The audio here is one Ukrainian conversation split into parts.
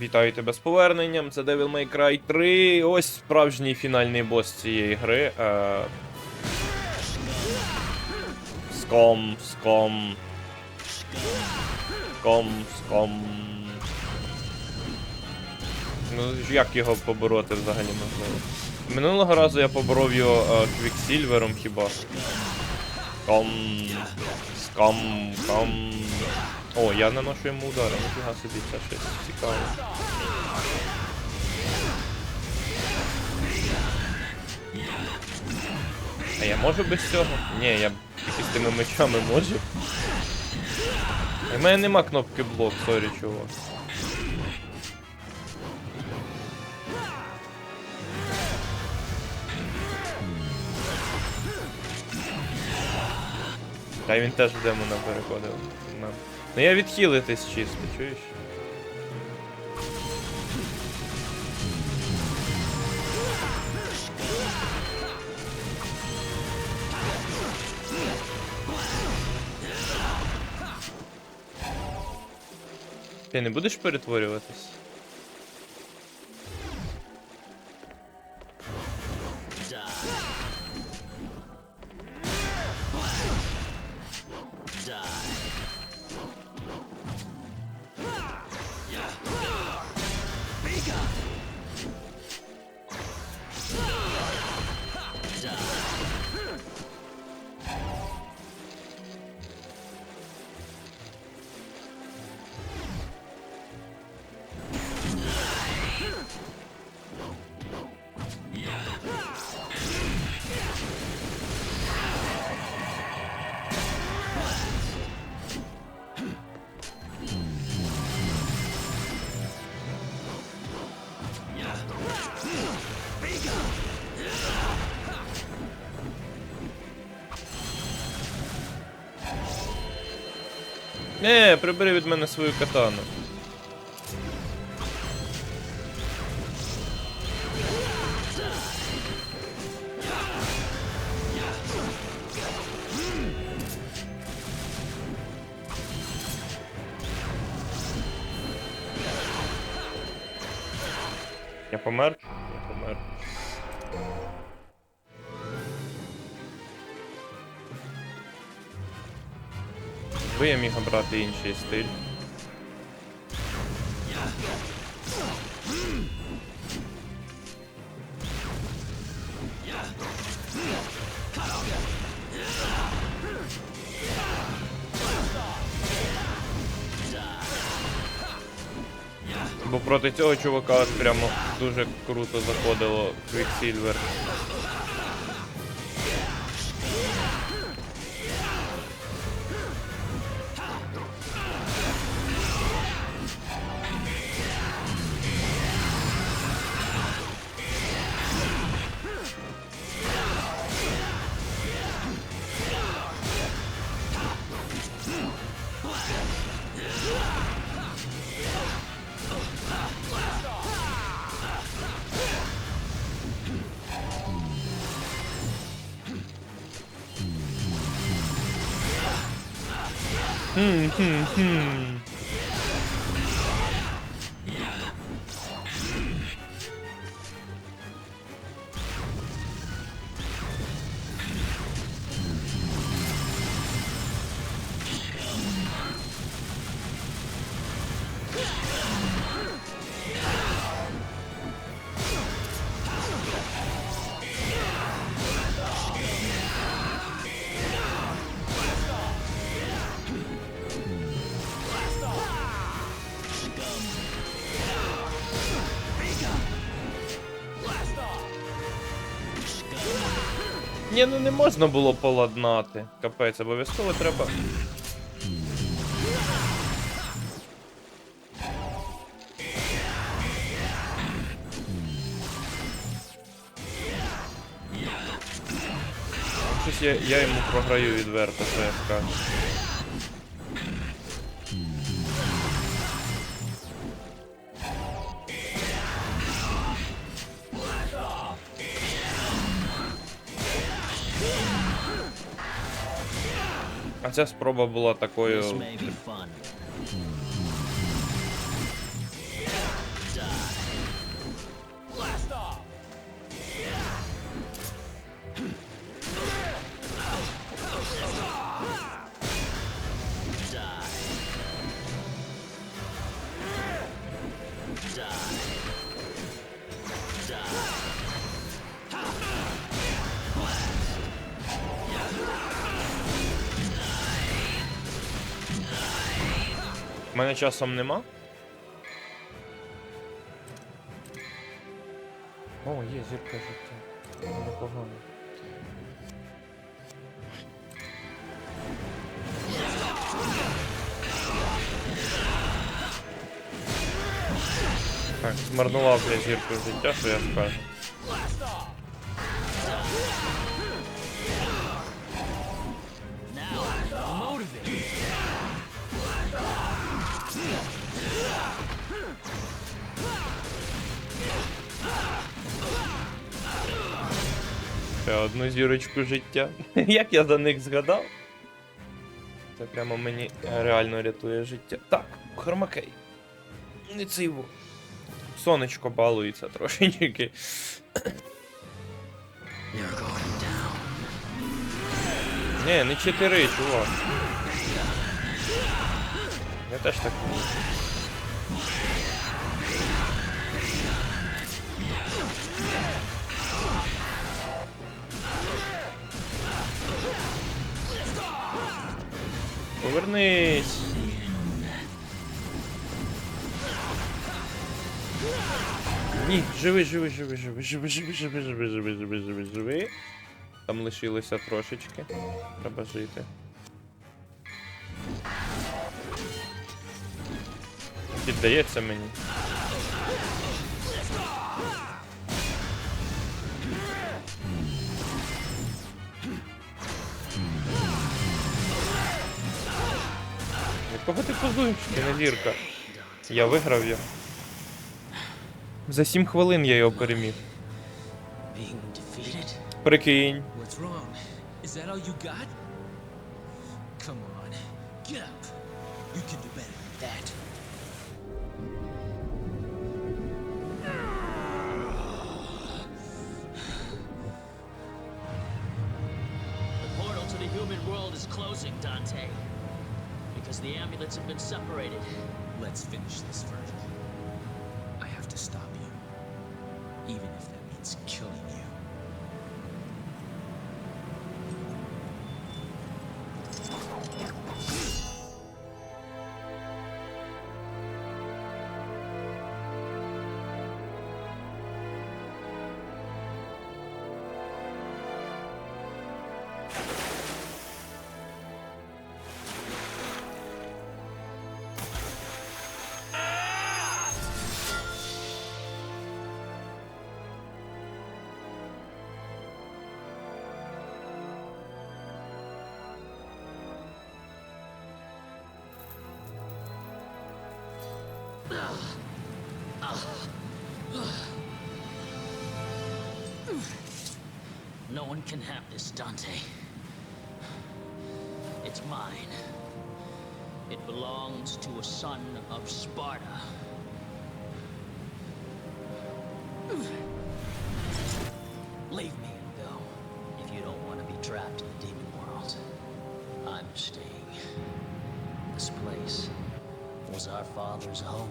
Вітаю тебе з поверненням. Це Devil May Cry 3. Ось справжній фінальний бос цієї гри. Е... Ском, ском. Ском, ском. Ну, як його побороти взагалі можливо? Минулого разу я поборов його квіксільвером хіба. Ском. Ском, ском. О, я наношу йому удари, ніфіга собі, це щось цікаве. А я можу без цього? Ні, я тільки з тими мечами можу. У мене нема кнопки блок, сорі, чувак. Та він теж в демона переходив. Ну я відхилитись чисто, чуєш? Ти не будеш перетворюватись? Прибери від мене свою катану. Я помер? Би я міг обрати інший стиль. Бо проти цього чувака прямо дуже круто заходило Quicksilver. hmm, hmm, hmm. Ну не можна було поладнати. Капець, обов'язково треба. Щось я, я йому програю відверто, що я скажу. А ця спроба була такою. Мене часом нема. О, є зірка життя. Непогано. Так, змарнував я зірку життя, що я скажу. Ще одну зірочку життя. Як я за них згадав? Це прямо мені реально рятує життя. Так, хромакей. Не циво. Сонечко балується трошечки. Ні, не 4, чувак. Я теж так Повернись. Ні, живи, живи, живи, живи, живи, живи, живи, живи, живи, живи, живи, живи. Там лишилося трошечки. Треба жити. Піддається мені. Кого ти позуєш, ти? Я виграв його. За сім хвилин я його переміг. Прикинь. The portal to the closing, Dante. Because the amulets have been separated. Let's finish this, Virgil. I have to stop No one can have this, Dante. It's mine. It belongs to a son of Sparta. Leave me and go if you don't want to be trapped in the demon world. I'm staying. This place was our father's home.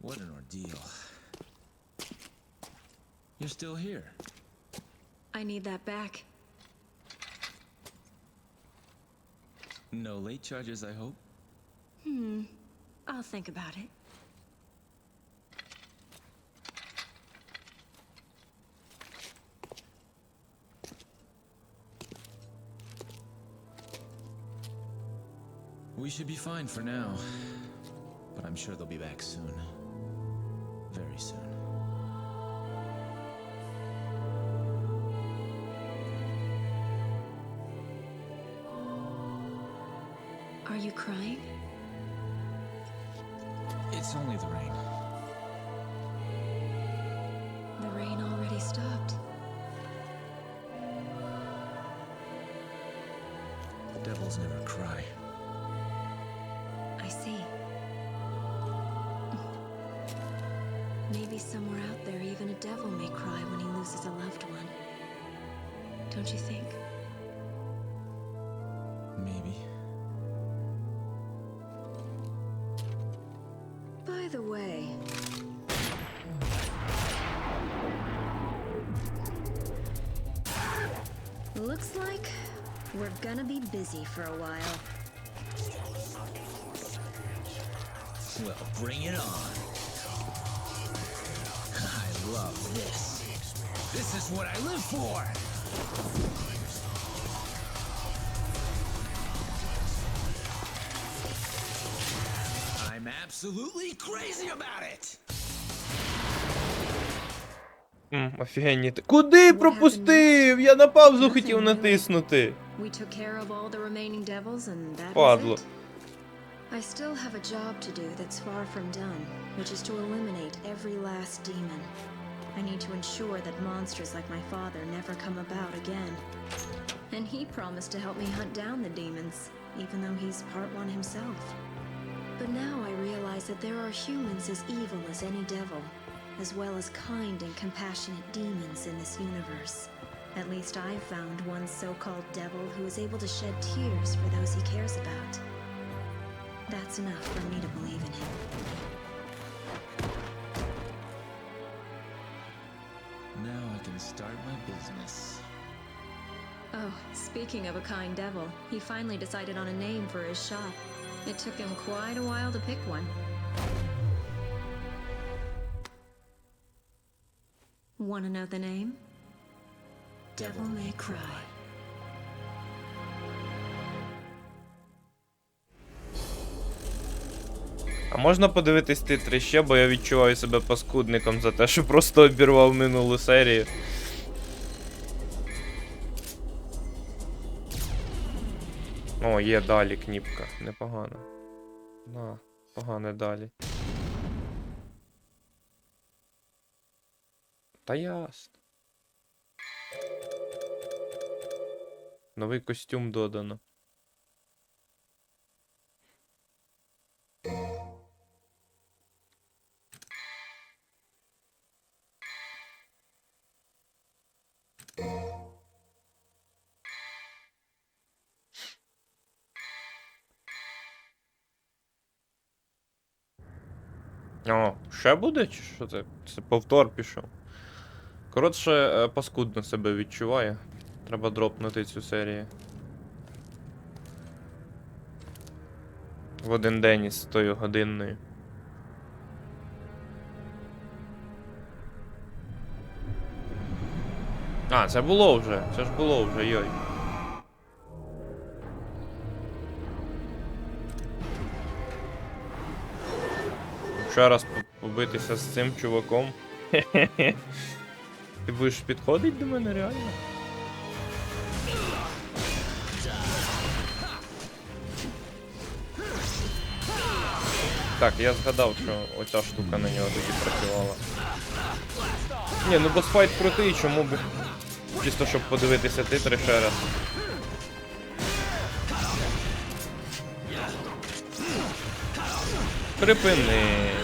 What an ordeal. You're still here. I need that back. No late charges, I hope. Hmm. I'll think about it. We should be fine for now. But I'm sure they'll be back soon. Very soon. Are you crying? It's only the rain. The rain already stopped. Devils never cry. Maybe somewhere out there, even a devil may cry when he loses a loved one. Don't you think? Maybe. By the way, looks like we're gonna be busy for a while. Well, bring it on. Love this. This is what I live for! I'm absolutely crazy about it! М, офігенні. Куди пропустив? Я на паузу хотів натиснути. We took care of all the remaining devils, and that Падло. I still have a job to do that's far from done, which is to eliminate every last demon. I need to ensure that monsters like my father never come about again. And he promised to help me hunt down the demons, even though he's part one himself. But now I realize that there are humans as evil as any devil, as well as kind and compassionate demons in this universe. At least I've found one so called devil who is able to shed tears for those he cares about. That's enough for me to believe in him. Now I can start my business. Oh, speaking of a kind devil, he finally decided on a name for his shop. It took him quite a while to pick one. Want to know the name? Devil May Cry. А можна подивитись титри ще, бо я відчуваю себе паскудником за те, що просто обірвав минулу серію. О, є далі кніпка. Непогано. На, погане далі. Та ясно. Новий костюм додано. Ще буде? Чи що це? Це повтор пішов. Коротше, е, паскудно себе відчуваю. Треба дропнути цю серію. В один день із тою годинною. А, це було вже. Це ж було вже, йой. Ще раз побитися з цим чуваком. Ти будеш підходити до мене реально? Так, я згадав, що оця штука на нього тоді працювала. Ні, ну босфайт крутий, чому б. Чисто щоб подивитися титри ще раз. Припини.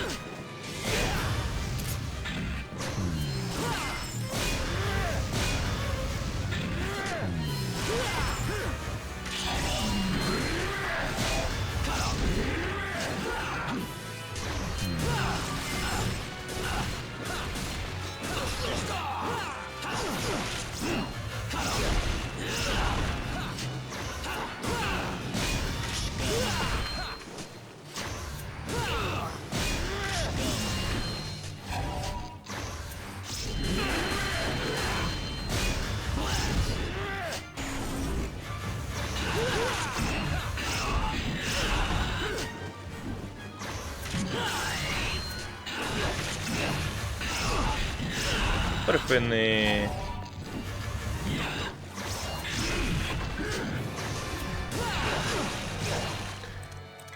Припини.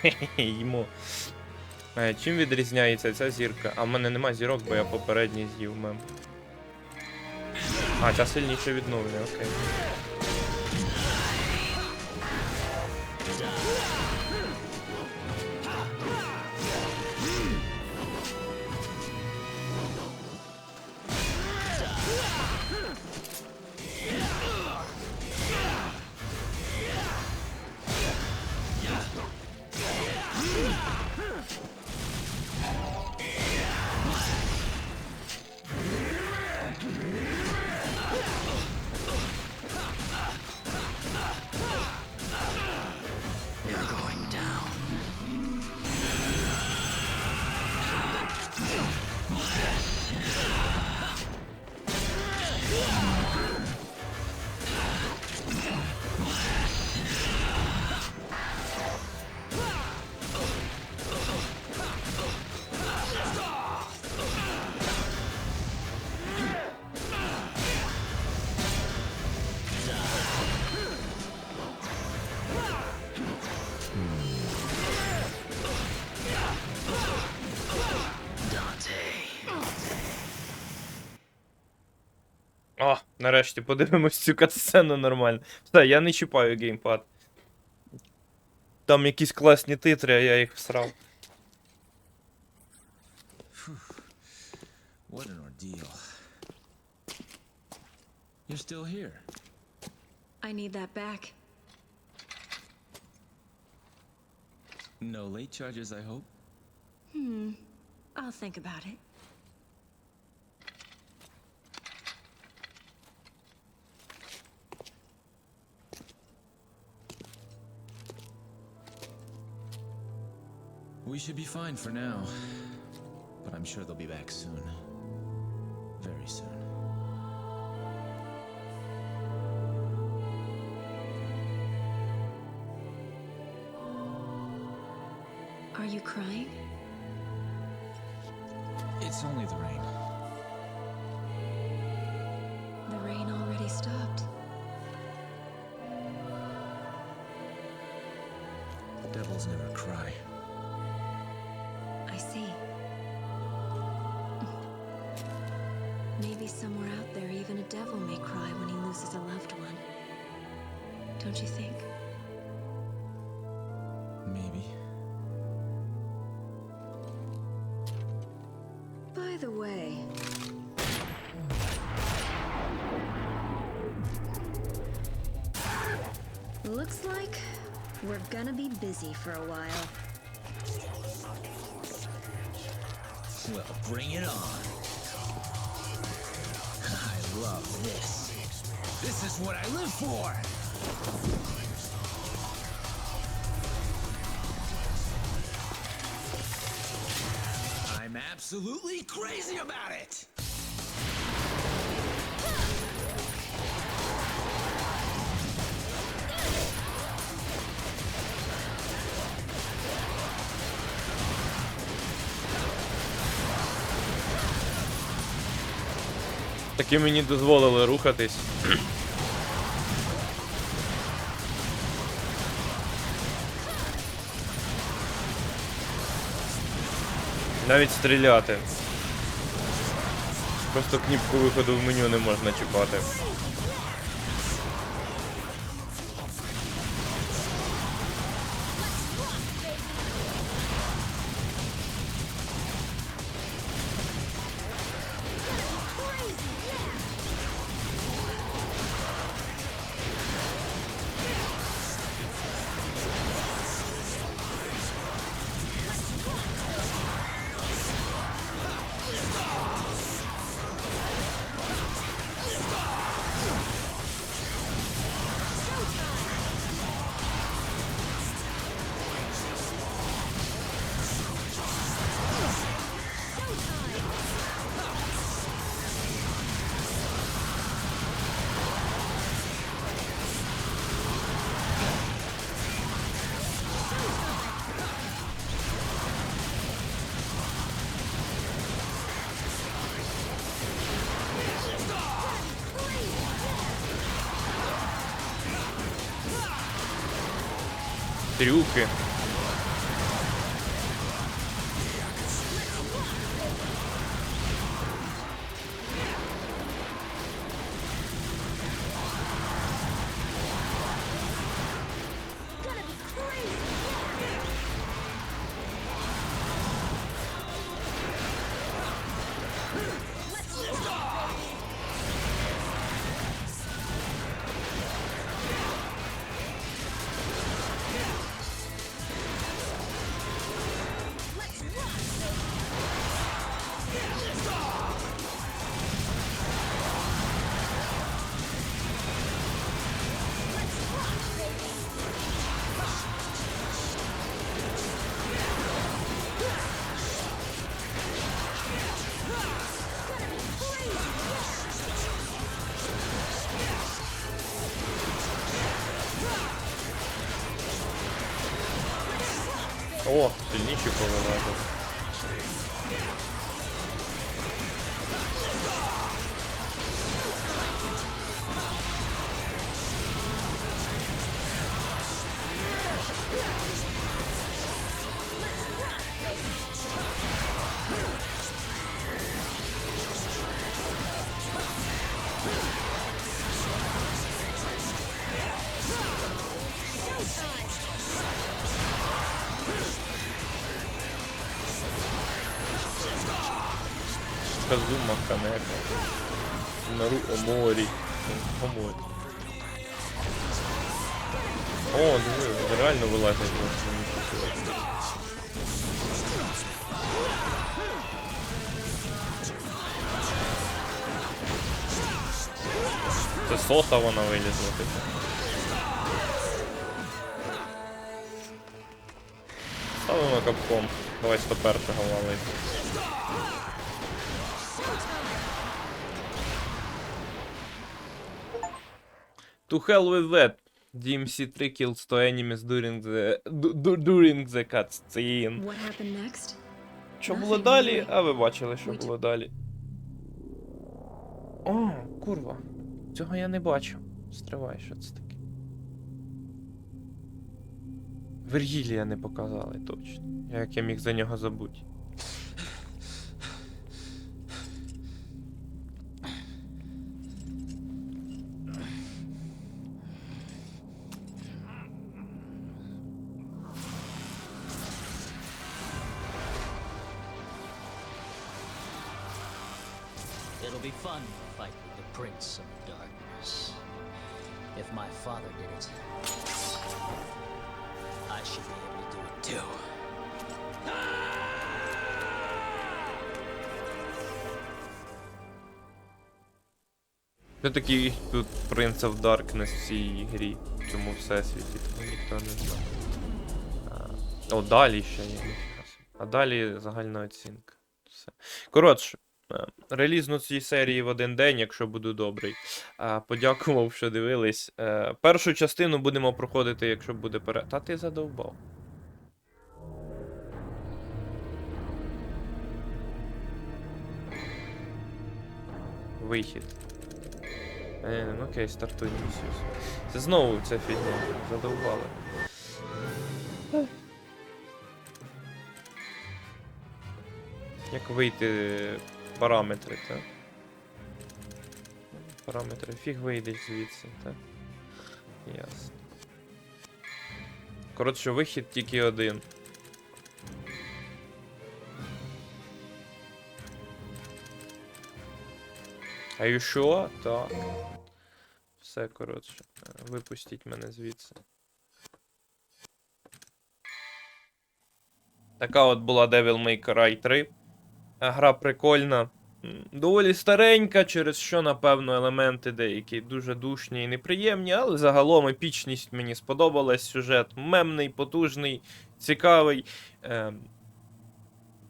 Хе-хе, йому. Е, Чим відрізняється ця зірка? А в мене нема зірок, бо я попередній з'їв мем. А, ця сильніше відновлює, окей. Нарешті подивимось цю катсцену нормально. Все, я не чіпаю геймпад. Там якісь класні титри, а я їх всрав. What an ordeal. You're still here. I need that back. No late charges, I hope. Hmm. I'll think about it. We should be fine for now. But I'm sure they'll be back soon. Very soon. Are you crying? It's only the rain. The rain already stopped. Devils never cry. Maybe somewhere out there, even a devil may cry when he loses a loved one. Don't you think? Maybe. By the way. Looks like we're gonna be busy for a while. Well, bring it on. This is what I live for. I'm absolutely crazy about it. Таки мені дозволили рухатись. Навіть стріляти. Просто кніпку виходу в меню не можна чіпати. трюки. О, сильніші Казума Канека. Нару Оморі. Оморі. О, диви, реально вилазять просто. Це сота вона вилізла, типу. Ставимо капком. Давай 101-го валить. To hell with that. DMC3 kills 100 enemies during the du- du- during the cutscene. What happened next? Що було далі? А ви бачили, що було далі. О, курва. Цього я не бачу. Стривай, що це таке. Вергілія не показали точно. Як я міг за нього забути. Хто такий тут Prince of Darkness в цій грі, в цьому всесвіті, ніхто не знає. О, далі ще є. А далі загальна оцінка. Все. Коротше, е, релізну цій серії в один день, якщо буду добрий. Подякував, що дивились. Е, Першу частину будемо проходити, якщо буде пере. Та ти задовбав. Вихід. Е, ну окей, стартуй місію. Це знову ця фігня. Задовбали. Як вийти параметри, так? Параметри. Фіг вийдеш звідси, так? Ясно. Коротше, вихід тільки один. А you sure? Так. Все, коротше. Випустіть мене звідси. Така от була Devil May Cry 3. Е, Гра прикольна. Доволі старенька, через що, напевно, елементи деякі дуже душні і неприємні, але загалом епічність мені сподобалась. Сюжет мемний, потужний, цікавий.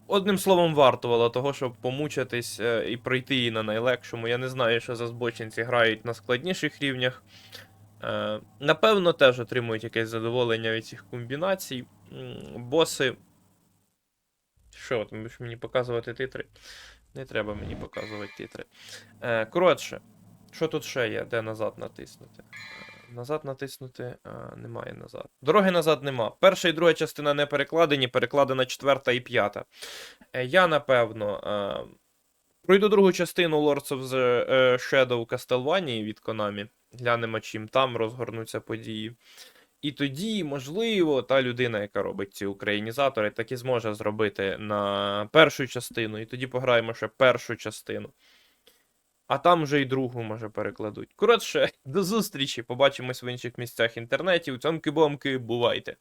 Одним словом, вартувало того, щоб помучитись е, і пройти її на найлегшому. Я не знаю, що за збочинці грають на складніших рівнях. Е, напевно, теж отримують якесь задоволення від цих комбінацій. Боси. Що, ти будеш мені показувати титри? Не треба мені показувати титри. Е, коротше, що тут ще є? Де назад натиснути? Назад натиснути. А, немає назад. Дороги назад нема. Перша і друга частина не перекладені, перекладена четверта і п'ята. Е, Я, напевно, е, пройду другу частину Lords of the е, Shadow Castlevania від Konami. Глянемо, чим там розгорнуться події. І тоді, можливо, та людина, яка робить ці українізатори, так і зможе зробити на першу частину, і тоді пограємо ще першу частину. А там вже й другу, може, перекладуть. Коротше, до зустрічі. Побачимось в інших місцях інтернетів. Цьомки-бомки, бувайте!